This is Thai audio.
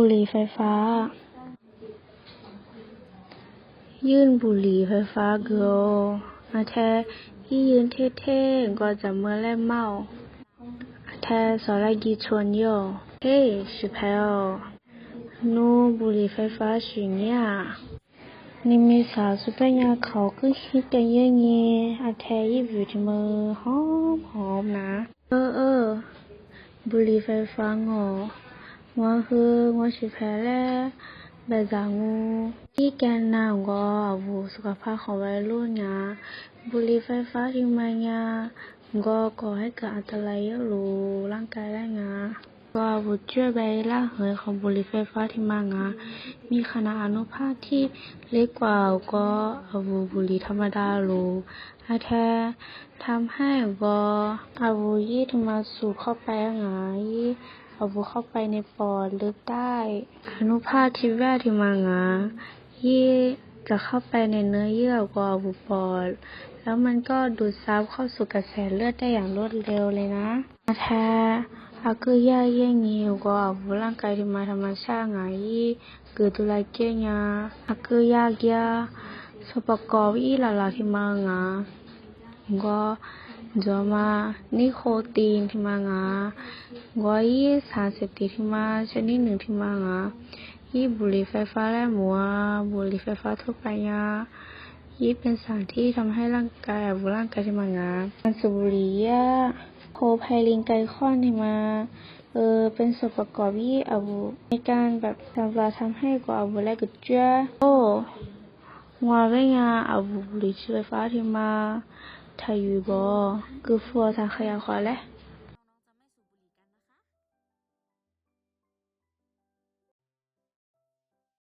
บุหรี่ไฟฟ้า ยื่นบุหรี่ไฟฟ้าเกลอาแทยี่ยืนเท่ๆก็จะเมื่อแล่เมาอาแทสอลากีชวนโยเฮ้ชิเพลนูบุหรี่ไฟฟ้าชิเนี่ยนิมิสาวสุเปยาเขาก็คิดแต่เยี่ยงเงี้ยอาแทยี่อยู่ที่มือหอมหอมนะ เออเออบุหรี่ไฟฟ้าเงอ ဝမ်ဟူဝမ်ရှိဖဲလဲဘဇာငူဒီကန်နာငောဝူစကဖာခေါ်ဝဲလို့ညာဘူလီဖဲဖာယူမညာငောကောဟဲကအတလိုက်ရလို့လန်ကရင ว่างกายได้นะก็บุช่วยใบล่าเหยของบุหรี่ไฟฟ้าที่มันนะมีขนาดอนุภาคที่เล็กกว่าก็อาวุบุหรี่ธรรมดารู้อาแท้ทำให้ก็อาวุยี่ทมาสู่เข้าไปหงายอาบุเข้าไปในปอดลึกได้ อนุภาคที่แวดที่มังอะยี่จะเข้าไปในเนื้อเยื่อกว่าบุปอด แล้วมันก็ดูดซับเข้าสู่กระแสเลือดได้อย่างรวดเร็วเลยนะแท้ อากยาเยี่ยงนี้ก็อาบุร่างกายที่มาธรรมชาติไงยี่เกิดตุลาเกียงาอากือยากยาสปกอบอีหลาลาที่มังอะก็จอมานิโคตีนที่มังอะงอยี่สารเสพติดที่มาชนิดหนึ่งที่มางะยี่บุหรี่ไฟฟ้าและหมัวบุหรี่ไฟฟ้าทั่วไปยายี่เป็นสารที่ทำให้ร่างกายบุร่างกายที่มางะมันสูบบุหรี่ยา โคไพลินไกลคอนที่มาเออเป็นส่วนประกอบที่อาวุในการแบบทำลาทำให้กว่าอาวุและกุจ้าโอ้งอเวียอาบุบุหรี่ไฟฟ้าที่มาทยอยู่บ่คือฟัวทางขยะขวาแหละ